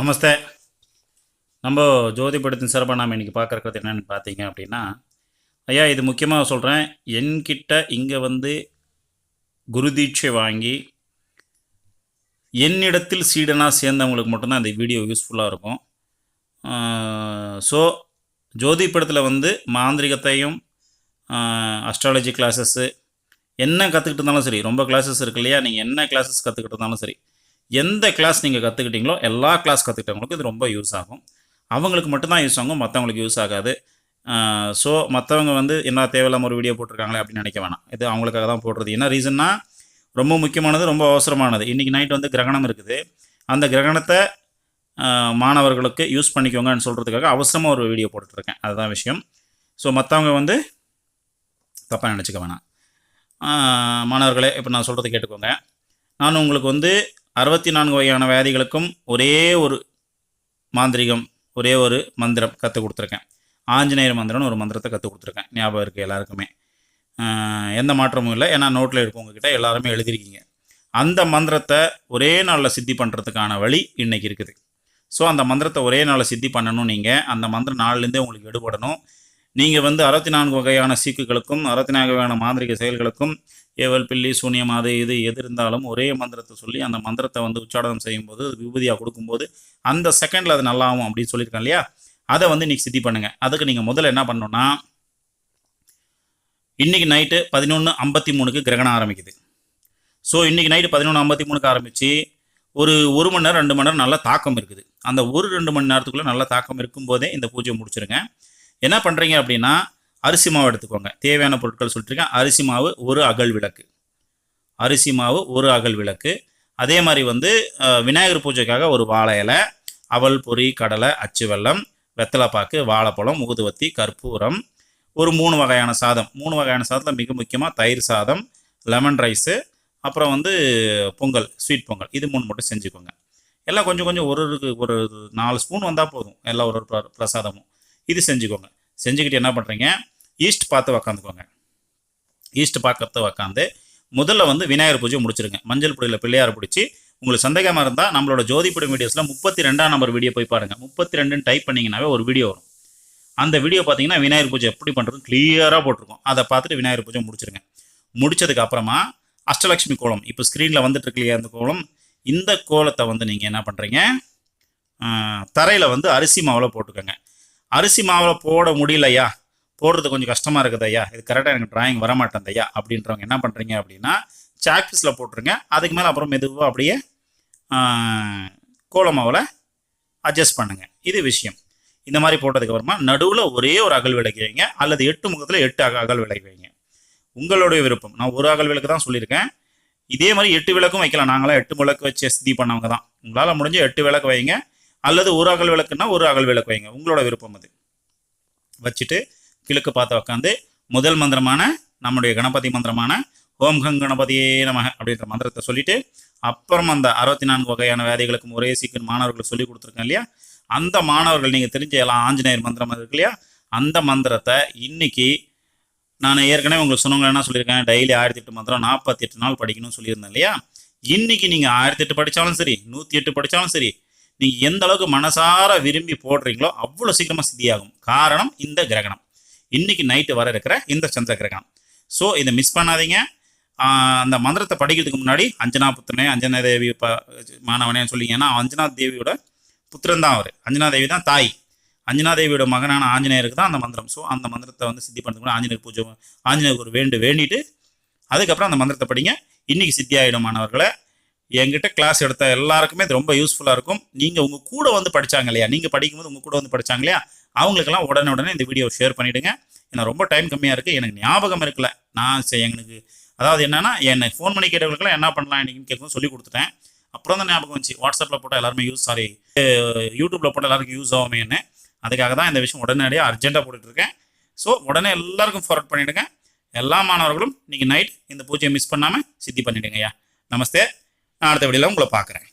நமஸ்தே. நம்ம ஜோதி படத்தின் சிறப்பாக நாம் இன்றைக்கி பார்க்குறது என்னென்னு பார்த்தீங்க அப்படின்னா ஐயா இது முக்கியமாக சொல்கிறேன். என்கிட்ட இங்கே வந்து குருதீட்சை வாங்கி என்னிடத்தில் சீடனாக சேர்ந்தவங்களுக்கு மட்டும்தான் இந்த வீடியோ யூஸ்ஃபுல்லாக இருக்கும். ஸோ ஜோதி படத்தில் வந்து மாந்திரிகத்தையும் அஸ்ட்ராலஜி கிளாஸஸ்ஸு என்ன கற்றுக்கிட்டு இருந்தாலும் சரி ரொம்ப கிளாஸஸ் இருக்கு இல்லையா? நீங்கள் என்ன கிளாஸஸ் கற்றுக்கிட்டு இருந்தாலும் சரி எந்த கிளாஸ் நீங்கள் கற்றுக்கிட்டீங்களோ எல்லா கிளாஸ் கற்றுக்கிட்டவங்களுக்கும் இது ரொம்ப யூஸ் ஆகும். அவங்களுக்கு மட்டும்தான் யூஸ் ஆகும் மற்றவங்களுக்கு யூஸ் ஆகாது. ஸோ மற்றவங்க வந்து என்ன தேவையில்லாமல் ஒரு வீடியோ போட்டிருக்காங்களே அப்படின்னு நினைக்க வேணாம். இது அவங்களுக்காக தான் போடுறது. என்ன ரீசன்னா ரொம்ப முக்கியமானது ரொம்ப அவசரமானது. இன்றைக்கி நைட் வந்து கிரகணம் இருக்குது. அந்த கிரகணத்தை மாணவர்களுக்கு யூஸ் பண்ணிக்கோங்கன்னு சொல்கிறதுக்காக அவசரமாக ஒரு வீடியோ போட்டுட்ருக்கேன். அதுதான் விஷயம். ஸோ மற்றவங்க வந்து தப்பாக நினச்சிக்க வேணாம். மாணவர்களே இப்போ நான் சொல்கிறது கேட்டுக்கோங்க. நான் உங்களுக்கு வந்து அறுபத்தி நான்கு வகையான வியாதிகளுக்கும் ஒரே ஒரு மாந்திரிகம் ஒரே ஒரு மந்திரம் கற்றுக் கொடுத்துருக்கேன். ஆஞ்சநேயர் மந்திரம்னு ஒரு மந்திரத்தை கற்றுக் கொடுத்துருக்கேன். ஞாபகம் இருக்குது எல்லாருக்குமே. எந்த மாற்றமும் இல்லை. ஏன்னா நோட்டில் இருக்கவங்கக்கிட்ட எல்லாருமே எழுதிருக்கீங்க அந்த மந்திரத்தை ஒரே நாளில் சித்தி பண்ணுறதுக்கான வழி இன்றைக்கி இருக்குது. ஸோ அந்த மந்திரத்தை ஒரே நாளில் சித்தி பண்ணணும் நீங்கள் அந்த மந்திரம் நாலுலேருந்தே உங்களுக்கு எடுபடணும். நீங்கள் வந்து அறுபத்தி நான்கு வகையான சீக்குகளுக்கும் அறுபத்தி நான்கு வகையான மாந்திரிக செயல்களுக்கும் ஏவல் பில்லி சூனியம் அது இது எது இருந்தாலும் ஒரே மந்திரத்தை சொல்லி அந்த மந்திரத்தை வந்து உச்சாடனம் செய்யும்போது விபூதியாக கொடுக்கும்போது அந்த செகண்டில் அது நல்லாகும் அப்படின்னு சொல்லியிருக்கேன் இல்லையா? அதை வந்து இன்னைக்கு சித்தி பண்ணுங்கள் அதுக்கு நீங்கள் முதல்ல என்ன பண்ணணும்னா இன்னைக்கு நைட்டு பதினொன்று ஐம்பத்தி மூணுக்கு கிரகணம் ஆரம்பிக்குது. ஸோ இன்னைக்கு நைட்டு பதினொன்று ஐம்பத்தி மூணுக்கு ஆரம்பித்து ஒரு ஒரு மணி நேரம் ரெண்டு மணி நேரம் நல்லா தாக்கம் இருக்குது. அந்த ஒரு ரெண்டு மணி நேரத்துக்குள்ளே நல்ல தாக்கம் இருக்கும்போதே இந்த பூஜையை முடிச்சிருங்க. என்ன பண்ணுறீங்க அப்படின்னா அரிசி மாவு எடுத்துக்கோங்க. தேவையான பொருட்கள் சொல்லிட்டுருக்கேன். அரிசி மாவு ஒரு அகல் விளக்கு. அரிசி மாவு ஒரு அகல் விளக்கு. அதே மாதிரி வந்து விநாயகர் பூஜைக்காக ஒரு வாழை இலை அவல் பொரி கடலை அச்சு வெல்லம் வெத்தலைப்பாக்கு வாழைப்பழம் ஊதுவத்தி கற்பூரம். ஒரு மூணு வகையான சாதம். மூணு வகையான சாதத்தில் மிக முக்கியமாக தயிர் சாதம் லெமன் ரைஸு அப்புறம் வந்து பொங்கல் ஸ்வீட் பொங்கல். இது மூணு மட்டும் செஞ்சுக்கோங்க. எல்லாம் கொஞ்சம் கொஞ்சம் ஒரு ஒரு ஒரு நாலு ஸ்பூன் வந்தால் போதும். எல்லாம் ஒரு ஒரு பிரசாதமும். இது செஞ்சுக்கோங்க. செஞ்சுக்கிட்டு என்ன பண்ணுறீங்க ஈஸ்ட் பார்த்து உக்காந்துக்கோங்க. ஈஸ்ட் பார்க்கறத உக்காந்து முதல்ல வந்து விநாயகர் பூஜை முடிச்சிருங்க. மஞ்சள் பொடியில் பிள்ளையார் பிடிச்சி உங்களுக்கு சந்தேகமாக இருந்தால் நம்மளோட ஜோதிப்படி வீடியோஸில் முப்பத்தி ரெண்டாம் நம்பர் வீடியோ போய் பாருங்கள் முப்பத்தி ரெண்டுன்னு டைப் பண்ணிங்கனாவே ஒரு வீடியோ வரும். அந்த வீடியோ பார்த்தீங்கன்னா விநாயகர் பூஜை எப்படி பண்ணுறது கிளியராக போட்டிருக்கோம். அதை பார்த்துட்டு விநாயகர் பூஜை முடிச்சிருங்க. முடிச்சதுக்கு அப்புறமா அஷ்டலக்ஷ்மி கோலம். இப்போ ஸ்க்ரீனில் வந்துட்டு இருக்கு அந்த கோலம்? இந்த கோலத்தை வந்து நீங்கள் என்ன பண்ணுறீங்க தரையில் வந்து அரிசி மாவில் போட்டுக்கோங்க. அரிசி மாவில் போட முடியலையா? போடுறது கொஞ்சம் கஷ்டமாக இருக்குது ஐயா இது கரெக்டாக எனக்கு டிராயிங் வர மாட்டேன் ஐயா அப்படின்றவங்க என்ன பண்ணுறீங்க அப்படின்னா சாக்பீஸில் போட்டுருங்க. அதுக்கு மேலே அப்புறம் மெதுவாக அப்படியே கோலமாவில் கோல மாவில் அட்ஜஸ்ட் பண்ணுங்க. இது விஷயம். இந்த மாதிரி போட்டதுக்கப்புறமா நடுவில் ஒரே ஒரு அகல் விளக்கு வைங்க. அல்லது எட்டு முகத்தில் எட்டு அக அகல் விளக்கு வைங்க. உங்களுடைய விருப்பம். நான் ஒரு அகல் விளக்கு தான் சொல்லியிருக்கேன். இதே மாதிரி எட்டு விளக்கும் வைக்கலாம். நாங்களாம் எட்டு விளக்கு வச்சு சித்தி பண்ணவங்க தான். உங்களால் முடிஞ்ச எட்டு விளக்கு வைங்க. அல்லது ஒரு அகல் விளக்குன்னா ஒரு அகல் விளக்கு வைங்க. உங்களோட விருப்பம் அது. வச்சுட்டு கிழக்கு பார்த்து உக்காந்து முதல் மந்திரமான நம்முடைய கணபதி மந்திரமான ஓம் கங் கணபதியே நமக அப்படின்ற மந்திரத்தை சொல்லிட்டு அப்புறம் அந்த அறுபத்தி நான்கு வகையான வேதைகளுக்கும் ஒரே சீக்கிரம் மாணவர்களுக்கு சொல்லி கொடுத்துருக்கேன் இல்லையா? அந்த மாணவர்கள் நீங்கள் தெரிஞ்ச எல்லாம் ஆஞ்சநேயர் மந்திரம் இருக்கு இல்லையா? அந்த மந்திரத்தை இன்னைக்கு நான் ஏற்கனவே உங்களுக்கு சொன்னவங்க என்ன சொல்லியிருக்கேன்? டெய்லி ஆயிரத்தி எட்டு மந்திரம் நாற்பத்தி எட்டு நாள் படிக்கணும்னு சொல்லியிருந்தேன் இல்லையா? இன்னைக்கு நீங்கள் ஆயிரத்தி எட்டு படித்தாலும் சரி நூற்றி எட்டு படித்தாலும் சரி நீங்கள் எந்த அளவுக்கு மனசார விரும்பி போடுறீங்களோ அவ்வளோ சீக்கிரமாக சித்தியாகும். காரணம் இந்த கிரகணம். இன்றைக்கி நைட்டு வர இருக்கிற இந்த சந்திர கிரகணம். ஸோ இதை மிஸ் பண்ணாதீங்க. அந்த மந்திரத்தை படிக்கிறதுக்கு முன்னாடி அஞ்சனா புத்திரனே அஞ்சனா தேவி ப மாணவனே சொல்லிங்க ஏன்னா அஞ்சனா தேவியோட புத்திரன் தான் அவர். அஞ்சனா தேவி தான் தாய். அஞ்சனா தேவியோட மகனான ஆஞ்சநேயருக்கு தான் அந்த மந்திரம். ஸோ அந்த மந்திரத்தை வந்து சித்தி பண்ணுறது கூட ஆஞ்சநேயர் பூஜை ஆஞ்சநேயருக்கு ஒரு வேண்டு வேண்டிட்டு அதுக்கப்புறம் அந்த மந்திரத்தை படிங்க. இன்னைக்கு சித்தியாயிடும் மாணவர்களை. என்கிட்ட கிளாஸ் எடுத்த எல்லாருக்குமே இது ரொம்ப யூஸ்ஃபுல்லாக இருக்கும். நீங்கள் உங்கள் கூட வந்து படிச்சாங்க இல்லையா? நீங்கள் படிக்கும்போது உங்கள் கூட வந்து படிச்சாங்க இல்லையா? அவங்களுக்கெல்லாம் உடனே உடனே இந்த வீடியோ ஷேர் பண்ணிவிடுங்க ஏன்னா ரொம்ப டைம் கம்மியாக இருக்குது எனக்கு ஞாபகம் இருக்கல. நான் செ- எனக்கு அதாவது என்னென்னா என்னை ஃபோன் பண்ணி கேட்டவங்களுக்குலாம் என்ன பண்ணலாம் இன்னைக்கு கேட்கும் சொல்லி கொடுத்துட்டேன். அப்புறம் தான் ஞாபகம் வந்துச்சு. வாட்ஸ்அப்பில் போட்டால் எல்லாருமே யூஸ் சாரி யூடியூப்பில் போட்டால் எல்லாருக்கும் யூஸ் ஆகுமேன்னு. அதுக்காக தான் இந்த விஷயம் உடனடியாக அர்ஜென்ட்டாக போட்டுட்ருக்கேன் ஸோ உடனே எல்லாருக்கும் ஃபார்வர்ட் பண்ணிவிடுங்க எல்லா மாணவர்களும் இன்றைக்கி நைட் இந்த பூஜையை மிஸ் பண்ணாமல் சித்தி பண்ணிவிடுங்க ஐயா. நமஸ்தே. நான் அடுத்த வீடியோவில் உங்களை பார்க்குறேன்.